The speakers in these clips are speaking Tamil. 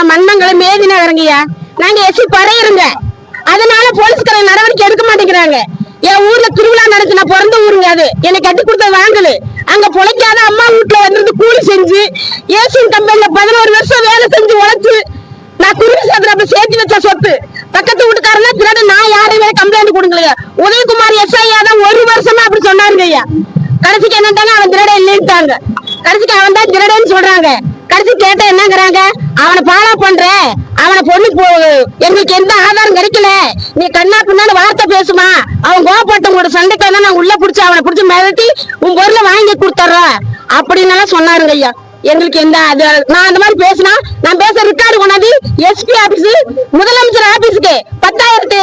நான் மண்ணங்களை மேதி நகரங்கய்யா. நாங்க எஸ்சி பறையிருங்க அதனால போலீஸ்காரங்க நடவடிக்கை எடுக்க மாட்டேங்கிறாங்க. என் ஊர்ல திருவிழா நடந்துச்சு நான் பிறந்த ஊருங்க அது. எனக்கு கட்டி கொடுத்த வாங்கலு. அங்க பொழைக்காத அம்மா வீட்டுல வந்துருந்து கூலி செஞ்சு ஏசியன் கம்பெனில பதினோரு வருஷம் வேலை செஞ்சு உழைச்சு நான் குருவி சேர்த்துல சேர்த்து வச்ச சொத்து. பக்கத்து வீட்டுக்காரனா திருட நான் யாரையுமே கம்ப்ளைண்ட் கொடுக்கலையா உதயகுமார் எஸ்ஐயா தான் ஒரு வருஷமா அப்படி சொன்னாருங்க ஐயா கடைசிக்கு என்னட்டாங்க அவன் திருட இல்லைன்ட்டாங்க. கடைசிக்கு அவன் தான் திருடன்னு சொல்றாங்க. கடைசி கேட்ட என்னங்கிறாங்க அவனை பாலா பண்ற அவனை பொண்ணு போ- எங்களுக்கு எந்த ஆதாரம் கிடைக்கல. நீ கண்ணா பின்னால வார்த்தை பேசுமா. அவன் கோபப்பட்ட உங்களோட சண்டைக்கு வந்தா நான் உள்ள புடிச்சு அவனை புடிச்சு மிரட்டி உன் பொருளை வாங்கி கொடுத்துட்றேன் அப்படின்னு எல்லாம் சொன்னாருங்க ஐயா. எங்களுக்கு எந்த அது நான் அந்த மாதிரி பேசினா நான் பேச ரிக்கார்டு கொண்டாந்து எஸ்பி ஆபீஸ் முதலமைச்சர் ஆபீஸுக்கு பத்தாயிரத்து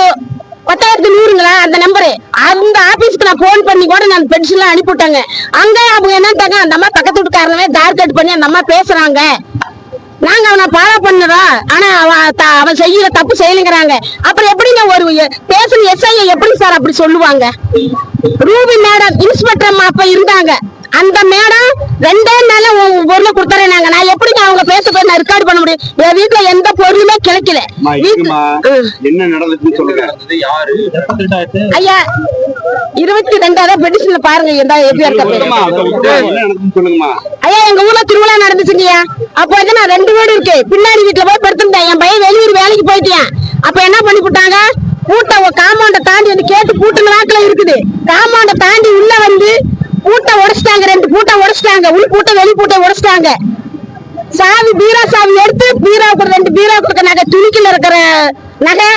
பத்தாயிரத்து நூறுங்களா? அந்த நம்பரு அந்த ஆபீஸ்க்கு நான் போன் பண்ணி கூட நான் பென்ஷன்லாம் அனுப்பிவிட்டாங்க. அங்க அவங்க என்னட்டாங்க அந்த அம்மா பக்கத்து வீட்டுக்காரனவே டார்கெட் பண்ணி அந்த அம்மா பேசுறாங்க. நாங்க அவனை பாலா பண்ணுறோம் ஆனா அவன் அவன் செய்யற தப்பு செய்யலைங்கிறாங்க அப்புறம் எப்படிங்க ஒரு பேசுன எஸ்ஐ எப்படி சார் அப்படி சொல்லுவாங்க? ரூபி மேடம் இன்ஸ்பெக்டர் அப்ப இருந்தாங்க. அந்த மேடம் ரெண்டே நாள ஒரு பொருளை கொடுத்துறேன் நாங்க. நான் எப்படி அவங்க பேச போய் நான் ரெக்கார்ட் பண்ண முடியும். என் வீட்டுல எந்த பொருளுமே கிடைக்கல. என்ன நடந்துச்சுன்னு சொல்லுங்க. ஐயா இருபத்தி ரெண்டாவது பெடிஷன்ல பாருங்க எந்த விட்டு இருக்க ஐயா எங்க ஊர்ல திருவிழா நடந்துச்சுங்கய்யா அப்போ வந்து நான் ரெண்டு வீடு இருக்கு. பின்னாடி வீட்டுல போய் படுத்திருந்தேன் என் பையன் வெளியூர் வேலைக்கு போயிட்டேன். அப்ப என்ன பண்ணி போட்டாங்க பூட்டை காம்பவுண்ட தாண்டி வந்து கேட்டு பூட்டு நாக்கில இருக்குது. காம்பவுண்ட தாண்டி உள்ள வந்து பூட்டை உடைச்சிட்டாங்க ரெண்டு பூட்டை உடைச்சிட்டாங்க. உள் பூட்டை வெளி பூட்டை உடைச்சிட்டாங்க. சாவி பீரா சாவி எடுத்து பீரா ரெண்டு பீரா கொடுக்க நகை துணிக்குள்ள இருக்கிற நகை.